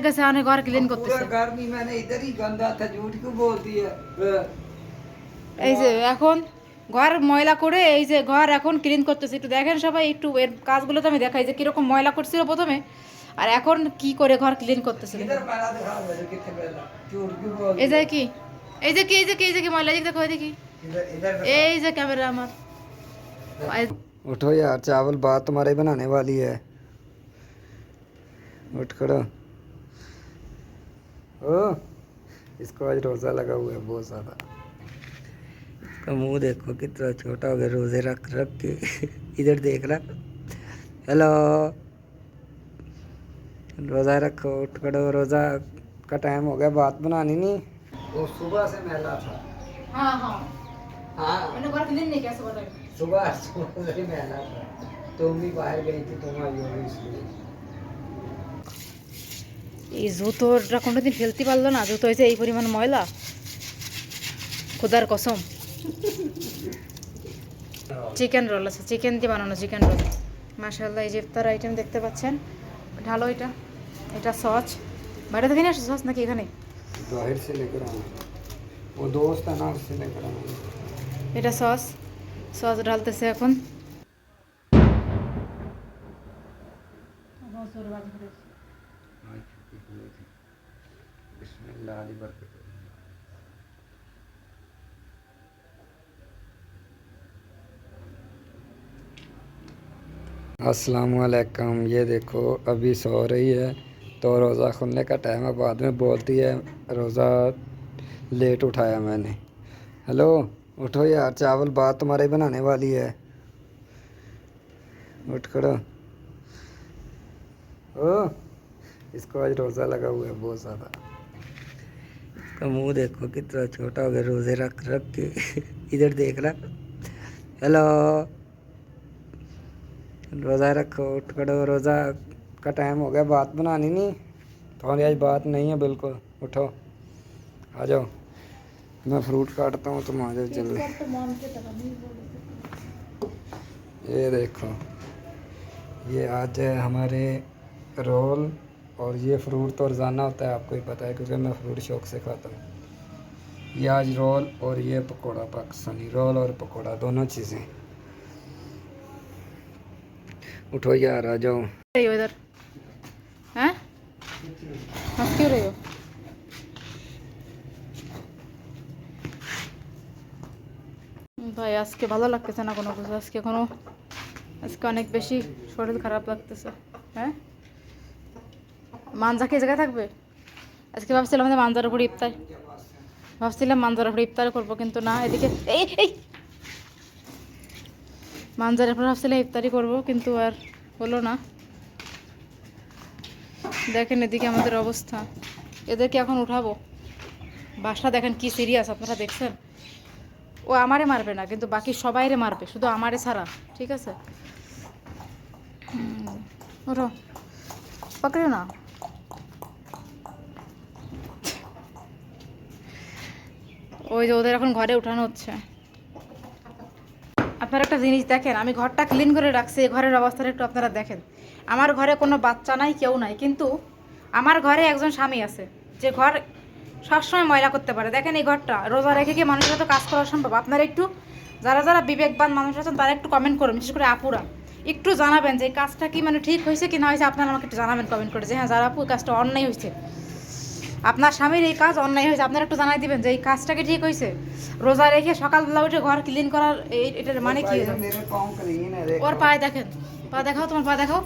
গেছে অনেক ঘর ক্লিন করতেছে पूरा घर भी मैंने इधर ही गंदा था झूठ क्यों बोलती है अ, এই যে এখন ঘর ময়লা করে এই যে ঘর এখন ক্লিন করতেছে একটু দেখেন সবাই একটু এর কাজগুলো তো আমি দেখাই যে কিরকম ময়লা করছিল প্রথমে আর এখন কি করে ঘর ক্লিন করতেছে इधर पहला दिखा मुझे कितने पहला झूठ क्यों बोल এই যে কি এই যে কি এই যে কি এই যে কি ময়লা এই যে দেখো এই দেখি इधर इधर এই যে ক্যামেরা আমার এই- उठो यार चावल बात तुम्हारे बनाने वाली है उठ खड़ो ओ इसको आज रोज़ा लगा हुआ है बहुत ज़्यादा। इसका मुँह देखो कितना छोटा हो गया रोज़े रख रख के। इधर देख रहा। हेलो। रोज़ा रखो उठ करो रोज़ा का टाइम हो गया बात बनानी नहीं। वो सुबह से मैला था। हाँ हाँ। हाँ। मैंने घर नहीं किया सुबह तक? सुबह सुबह से मैला था। तुम भी बाहर गई थी तुम आई होगी इसलिए এই জুতোটা কোনোদিন ফেলতে পারল না জুতো হয়েছে এই পরিমাণ ময়লা। খোদার কসম। চিকেন রোল আছে চিকেন দিয়ে বানানো চিকেন রোল মাসাল্লাহ এই যে আইটেম দেখতে পাচ্ছেন। ঢালো এটা এটা সস। বাইরে থেকে নিয়ে সস নাকি এখানে? এটা সস। সস ঢালতেছে এখন। बिस्मिल्लाह अली बरकत अस्सलाम वालेकुम ये देखो, अभी सो रही है तो रोज़ा खुलने का टाइम है, बाद में बोलती है, रोज़ा लेट उठाया मैंने। हेलो उठो यार, चावल बात तुम्हारे बनाने वाली है। उठ खड़ो। ओ इसको आज रोज़ा लगा हुआ है, बहुत ज़्यादा। इसका मुँह देखो, कितना छोटा हो गया, रोज़े रख रख के। इधर देख रहा। हेलो। रोज़ा रखो, उठ खड़ो, रोज़ा का टाइम हो गया, बात बनानी नहीं। तुम्हारी आज बात नहीं है, बिल्कुल। उठो। आ जाओ। मैं फ्रूट काटता हूँ, तुम आ जाओ जल्दी। ये देखो। ये आज है हमारे रोल। और ये फ्रूट तो रोज़ाना होता है आपको ही पता है क्योंकि मैं फ्रूट शौक से खाता हूँ ये आज रोल और ये पकोड़ा पाकिस्तानी रोल और पकोड़ा दोनों चीज़ें उठो यार आ जाओ रही हो इधर हैं हंस क्यों रही हो ভাই আজকে ভালো লাগতেছে না কোনো কিছু আজকে কোনো আজকে অনেক বেশি শরীর খারাপ লাগতেছে হ্যাঁ মানজা কি জায়গায় থাকবে? আজকে ভাবছিলাম যে মানজার উপরে ইফতার। ভাবছিলাম মানজার উপরে ইফতার করব, কিন্তু না, এদিকে এই এই! মানজারের উপরে ভাবছিলাম ইফতারি করব, কিন্তু আর হলো না। দেখেন এদিকে আমাদের অবস্থা। এদেরকে এখন উঠাবো? বাসা দেখেন কি সিরিয়াস আপনারা দেখছেন? ও আমারে মারবে না, কিন্তু বাকি সবাইরে মারবে, শুধু আমারে ছাড়া, ঠিক আছে? ওঠো। পকড়ে না। ওই যে ওদের এখন ঘরে উঠানো হচ্ছে। আপনারা একটা জিনিস দেখেন, আমি ঘরটা ক্লিন করে রাখছি, এই ঘরের অবস্থাটা একটু আপনারা দেখেন। আমার ঘরে কোনো বাচ্চা নাই, কেউ নাই, কিন্তু আমার ঘরে একজন স্বামী আছে, যে ঘর সবসময় ময়লা করতে পারে। দেখেন এই ঘরটা, রোজা রেখে কি মানুষের তো কাজ করা সম্ভব। আপনারা একটু, যারা যারা বিবেকবান মানুষ আছেন, তারা একটু কমেন্ট করুন, বিশেষ করে আপুরা। একটু জানাবেন যে কাজটা কি মানে ঠিক হয়েছে কি না হয়েছে, আপনারা আমাকে একটু জানাবেন কমেন্ট করে। যে হ্যাঁ যারা আপু কাজটা অন্যায় হয়েছে। আপনার স্বামীর এই কাজ অন্যায় হয়েছে, আপনারা একটু জানাই দিবেন যে এই কাজটাকে ঠিক হয়েছে? রোজা রেখে সকালবেলা উঠে ঘর ক্লিন করার এটার মানে কি ওর পায়ে দেখেন, পা দেখাও তোমার, পা দেখাও।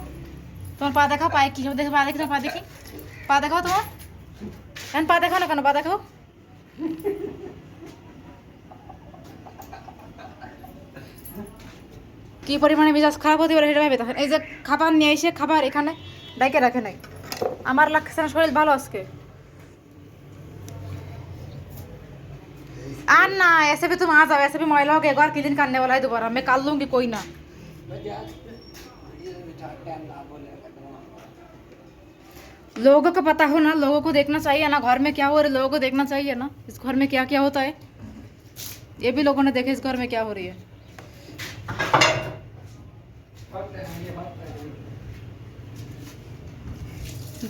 তোমার পা দেখাও, পায়ে কি দেখো, পা দেখি পা দেখি। পা দেখাও তোমার। কেন পা দেখাও না কেন, পা দেখাও। কি পরিমাণে মেজাজ খারাপ হতে পারে সেটা দেখেন। এই যে খাবার নিয়ে এসে খাবার এখানে ডাইকে রাখে নাই। আমার লাগছে না শরীর ভালো আজকে। आना ऐसे भी तुम आ जाओ, ऐसे भी मोबाइल हो गया एक बार क्लीन करने वाला है दोबारा। मैं कर लूँगी कोई ना। लोगों को पता हो ना, लोगों को देखना चाहिए ना, घर में क्या हो रहा है, लोगों को देखना चाहिए ना, इस घर में क्या क्या होता है। ये भी लोगों ने देखे, इस घर में क्या हो रही है।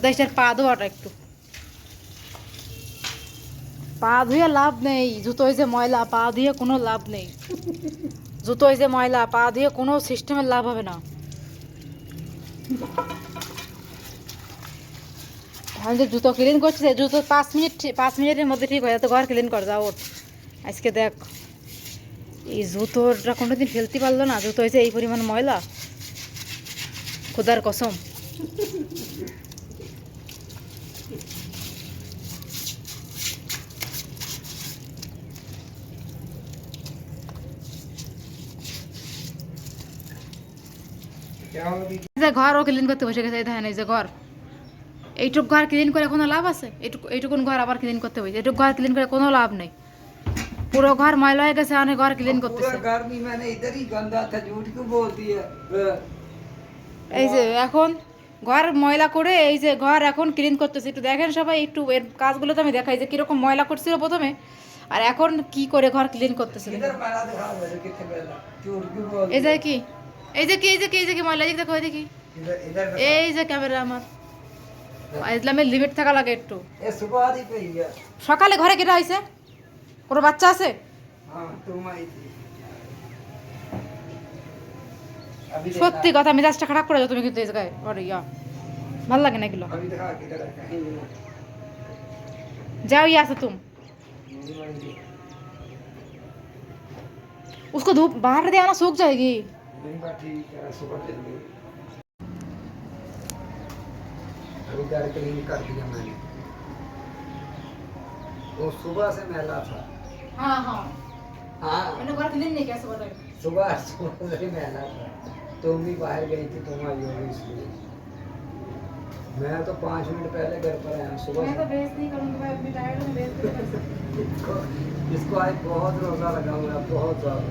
दस पादो और एक পা ধুয়ে লাভ নেই জুতোয় যে ময়লা, পা ধুয়ে কোনো লাভ নেই। জুতোয় যে ময়লা, পা ধুয়ে কোনো সিস্টেমের লাভ হবে না। আমি যে জুতো ক্লিন করছি জুতো পাঁচ মিনিট পাঁচ মিনিটের মধ্যে ঠিক হয়ে তো ঘর ক্লিন কর, যাও আজকে দেখ, এই জুতোটা কোনোদিন ফেলতে পারল না, জুতো হয়েছে এই পরিমাণ ময়লা। খুদার কসম। ঘরও ক্লিন করতে বসে গেছে দেখেন এই যে ঘর। এইটুক ঘর ক্লিন করে কোনো লাভ আছে? এইটুকু এইটুকুন ঘর আবার ক্লিন করতে হয়েছে এইটুক ঘর ক্লিন করে কোনো লাভ নেই। পুরো ঘর ময়লা হয়ে গেছে অনেক ঘর ক্লিন করতেছে। এই যে এখন ঘর ময়লা করে এই যে ঘর এখন ক্লিন করতেছে। একটু দেখেন সবাই একটু এর কাজগুলো তো আমি দেখাই যে কীরকম ময়লা করছিল প্রথমে আর এখন কি করে ঘর ক্লিন করতেছে। এই যে কি? এই যে কি এই যে কি এই যে কি ময়লা এই যে দেখো এই যে কি इधर इधर এই যে ক্যামেরা আমার ইসলামের লিমিট থাকা লাগে একটু ये सुबह दी पे ही है সকালে ঘরে কেটা হয়েছে কোনো বাচ্চা আছে हाँ तुम आई थी अभी देखा সত্যি কথা মেজাজটা খারাপ করে যাও তুমি কিন্তু এই জায়গায় আরে ইয়া ভাল লাগে না এগুলো अभी दिखा किधर है कहीं नहीं है। যাও ইয়া আছে तुम मेरी मर्जी उसको धूप बाहर दे आना सूख जाएगी दिन ली अभी घर क्लीन कर दिया मैंने। वो सुबह से मैला था। हाँ हाँ। हाँ। मैंने घर क्लीन नहीं किया सुबह तक? सुबह सुबह से मैला था। तुम भी बाहर गई थी तुम आई होगी इसलिए। मैं तो पाँच मिनट पहले घर पर आया सुबह मैं तो बेस नहीं करूँगी मैं अपनी टायर्ड में बेस नहीं कर सकती इसको इसको आज बहुत रोजा लगा हुआ है बहुत ज़्यादा।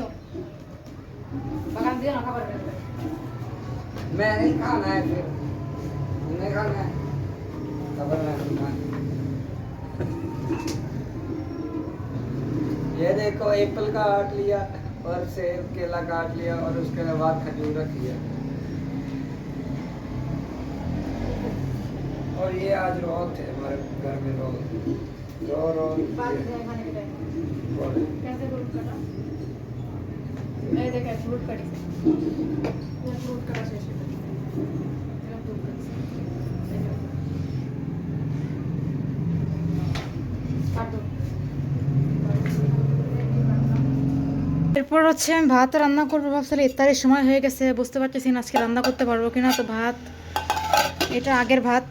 और कोई नहीं बगान दिया ना खबर मैं नहीं खाना है फिर। नहीं खाना है। खबर नहीं ये देखो एप्पल का काट लिया और सेब केला काट लिया और उसके बाद खजूर रखी है और ये आज रोल थे हमारे घर में रोल टाइम। रोल। कैसे এরপর হচ্ছে আমি ভাত রান্না করব ভাবছিলাম ইত্যাদি সময় হয়ে গেছে, বুঝতে পারতেছি না আজকে রান্না করতে পারব কিনা। তো ভাত, এটা আগের ভাত,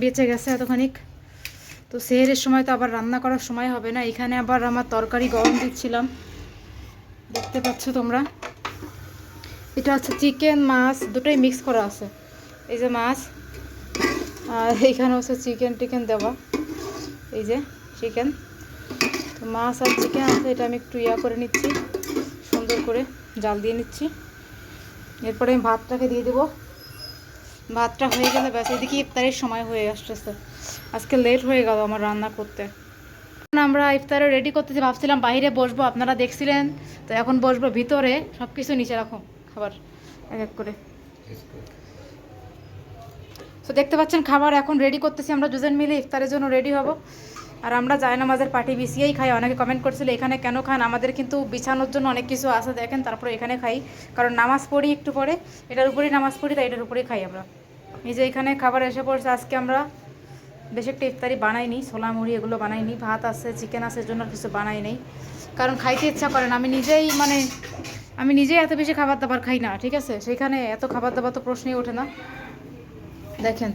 বেঁচে গেছে এতখানিক। তো সেহের সময় তো আবার রান্না করার সময় হবে না। এখানে আবার আমার তরকারি গরম দিচ্ছিলাম। দেখতে পাচ্ছ তোমরা? এটা হচ্ছে চিকেন মাছ, দুটোই মিক্স করা আছে। এই যে মাছ, আর এইখানে হচ্ছে চিকেন টিকেন দেওয়া। এই যে চিকেন। তো মাছ আর চিকেন আছে, এটা আমি একটু ইয়া করে নিচ্ছি, সুন্দর করে জাল দিয়ে নিচ্ছি। এরপরে আমি ভাতটাকে দিয়ে দেবো। ভাতটা হয়ে গেলে ব্যাস, এদিকে ইফতারের সময় হয়ে আসতেছে। আজকে লেট হয়ে গেল আমার রান্না করতে। আমরা ইফতারে রেডি করতেছি, ভাবছিলাম বাইরে বসবো, আপনারা দেখছিলেন। তো এখন বসবো ভিতরে সব কিছু নিচে রাখো, খাবার এক এক করে। তো দেখতে পাচ্ছেন, খাবার এখন রেডি করতেছি আমরা দুজন মিলে, ইফতারের জন্য রেডি হব। আর আমরা জায়নামাজের পাটি বিছিয়েই খাই, অনেকে কমেন্ট করছিল, এখানে কেন খান? আমাদের কিন্তু বিছানোর জন্য অনেক কিছু আছে, দেখেন, তারপরে এখানে খাই। কারণ নামাজ পড়ি একটু পরে, এটার উপরেই নামাজ পড়ি, তাই এটার উপরেই খাই আমরা। এই যে এখানে খাবার এসে পড়ছে, আজকে আমরা বেশ একটা ইফতারি বানাইনি ছোলা মুড়ি এগুলো বানাইনি ভাত আছে চিকেন আছে জন্য কিছু বানাই নেই। কারণ খাইতে ইচ্ছা করে না। আমি নিজেই মানে আমি নিজেই এত বেশি খাবার দাবার খাই না, ঠিক আছে? সেখানে এত খাবার দাবার তো প্রশ্নই ওঠে না। দেখেন,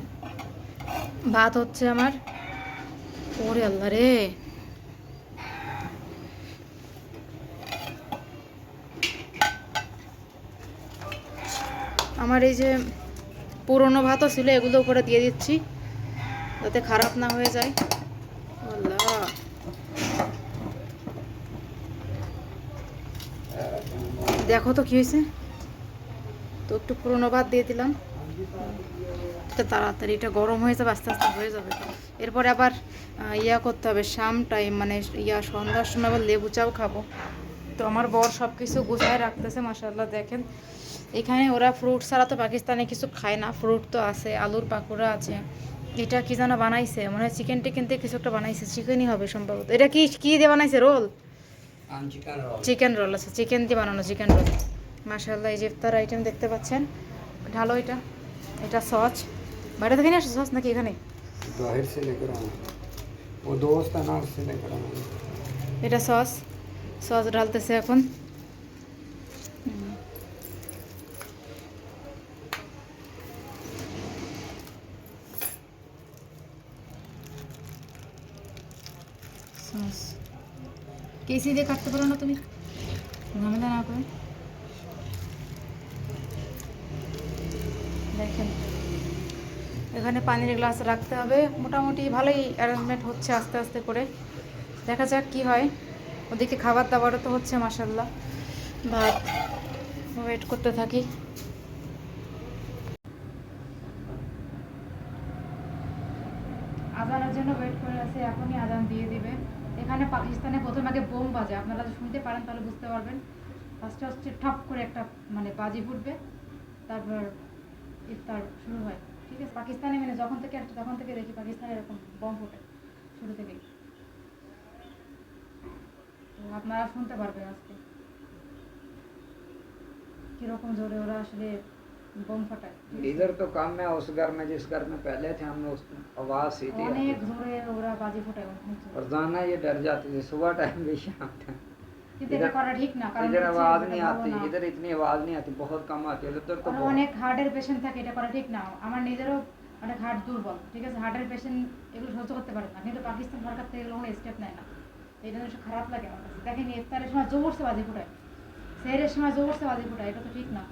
ভাত হচ্ছে আমার, ওরে আল্লাহ রে। আমার এই যে পুরনো ভাতও ছিল, এগুলো উপরে দিয়ে দিচ্ছি। যাতে খারাপ না হয়ে যায়। দেখো তো কি হয়েছে। তো একটু পুরোনো ভাত দিয়ে দিলাম। তাড়াতাড়ি, এটা গরম হয়ে যাবে, আস্তে আস্তে হয়ে যাবে। এরপরে আবার ইয়া করতে হবে, শাম টাইম মানে ইয়া সন্ধ্যার সময় আবার লেবু চাও খাব। তো আমার বর সব কিছু গুছায় রাখতেছে মাসাল্লাহ দেখেন। এখানে ওরা ফ্রুট ছাড়া তো পাকিস্তানে কিছু খায় না ফ্রুট তো আছে, আলুর পাকোড়া আছে। এটা কি যেন বানাইছে? মনে হয় চিকেন টিকেন থেকে কিছু একটা বানাইছে। চিকেনই হবে সম্ভবত। এটা কি কি দিয়ে বানাইছে? রোল? চিকেন রোল আছে চিকেন দিয়ে বানানো চিকেন রোল মাসাল্লাহ এই যে ইফতার আইটেম দেখতে পাচ্ছেন। ঢালো এটা। এটা সস। বাইরে থেকে নিয়ে আসো সস নাকি এখানে? ও দোস্ত এটা সস। সস ঢালতেছে এখন। সস। কেসি দিয়ে কাটতে পারো না তুমি? ঝামেলা না করে। দেখেন, এখানে পানির গ্লাস রাখতে হবে। মোটামুটি ভালোই অ্যারেঞ্জমেন্ট হচ্ছে আস্তে আস্তে করে। দেখা যাক কি হয়। ওদিকে খাবার দাবারও তো হচ্ছে মাসাল্লাহ ভাত ওয়েট করতে থাকি। আজানের জন্য ওয়েট করে আছে, এখনই আজান দিয়ে দিবে। এখানে পাকিস্তানে প্রথম আগে বোম বাজে। আপনারা যদি শুনতে পারেন, তাহলে বুঝতে পারবেন। ফার্স্টে হচ্ছে ঠপ করে একটা মানে বাজি ফুটবে। তারপর ইফতার শুরু হয়। ঠিক আছে? পাকিস্তানে মানে যখন থেকে একটা তখন থেকে দেখি পাকিস্তানে এরকম বম ফোটে। শুরু থেকেই। আপনারা শুনতে পারবেন আজকে। কীরকম জোরে ওরা আসলে বোম ফাটায় इधर तो कम है उस घर में जिस घर में पहले थे हम लोग उस आवाज सीधी आती অনেক थी। জোরে ওরা বাজি ফোটায় অনেক জোরে। और जाना ये डर जाते थे सुबह टाइम भी शाम टाइम কিন্তু এটা করা ঠিক না কারণ इधर হচ্ছে आवाज এটা नहीं ভালো आती না। इधर इतनी आवाज नहीं आती बहुत कम आती है उधर तो আর बहुत অনেক হার্টের পেশেন্ট থাকে এটা করা ঠিক না আমার নিজেরও অনেক হার্ট দুর্বল ঠিক আছে হার্টের পেশেন্ট এগুলো সহ্য করতে পারে না কিন্তু পাকিস্তান সরকার থেকে এগুলো কোনো স্টেপ নেয় না এই জন্য একটু খারাপ লাগে আমার কাছে দেখেন ইফতারের সময় জোরসে বাজি ফুটায় সেহের সময় জোরসে বাজি ফুটায় এটা তো ঠিক না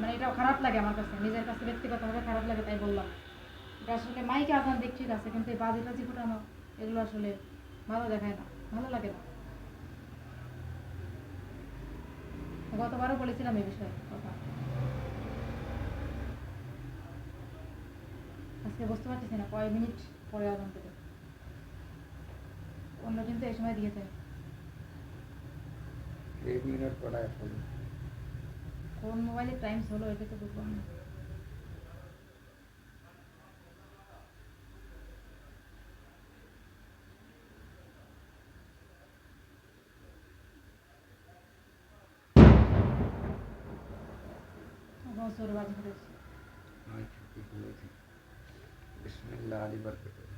মানে এটা খারাপ লাগে আমার কাছে, নিজের কাছে ব্যক্তিগতভাবে খারাপ লাগে তাই বললাম। এটা আসলে মাইকে আজান দিক, ঠিক আছে, কিন্তু এই বাজি টাজি ফুটানো, এগুলো আসলে ভালো দেখায় না, ভালো লাগে না। গতবারও বলেছিলাম এই বিষয়ে কথা। আজকে বুঝতে পারতেছি না, কয় মিনিট পরে আজান দেবে। অন্য কিন্তু এই সময় দিয়ে দেয় এক মিনিট পরে কোন মোবাইলে টাইমস হলো এটা তো বুঝলাম না सोरबाज बिस्मिल्लाह अली बरकत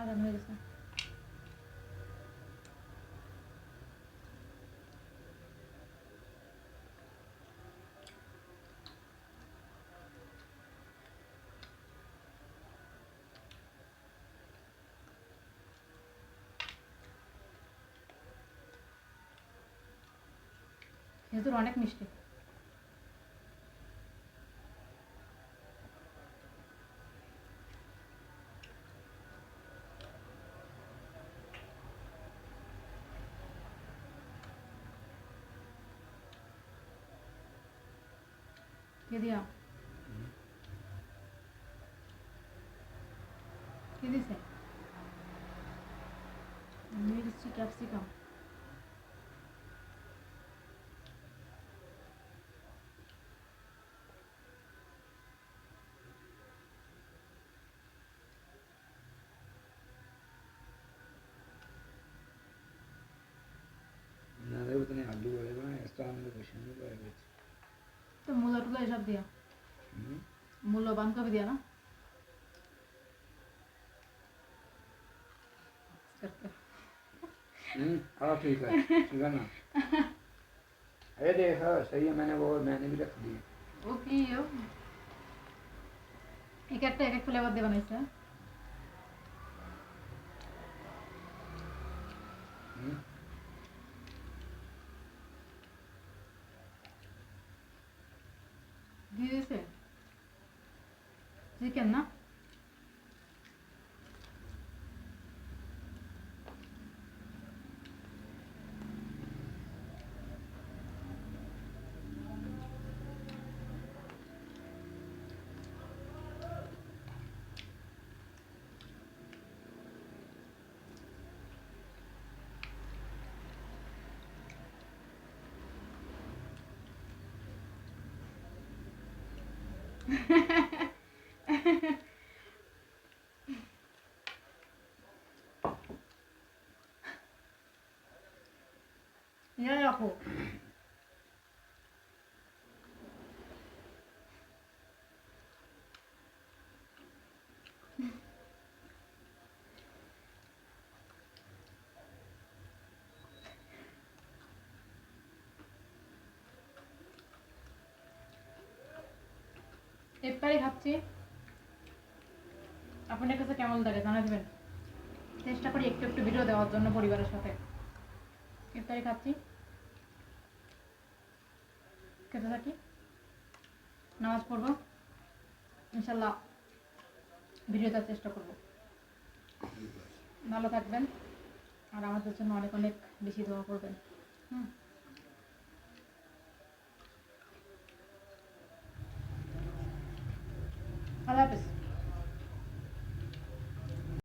আজান হয়ে গেছে খেজুর অনেক মিষ্টি কে দিয়া কে দিছে? মির্চি ক্যাপসিকাম তো মূলা টুলা এসব দিয়া মূল্য বাঁধকপি দিয়া না हम्म हाँ ठीक है ठीक है ना ये देखा सही है मैंने वो मैंने भी रख दी ও কি ও এক একটা এক এক দিয়েছে চিকেন না ইয়া রাখো ইফতারি খাচ্ছি আপনার কাছে কেমন লাগে জানা দেবেন। চেষ্টা করি একটু একটু ভিডিও দেওয়ার জন্য পরিবারের সাথে। ইফতারি খাচ্ছি খেতে থাকি? নামাজ পড়ব, ইনশাল্লাহ ভিডিও দেওয়ার চেষ্টা করব। ভালো থাকবেন, আর আমাদের জন্য অনেক অনেক বেশি দোয়া করবেন। হুম। আল্লাহ হাফেজ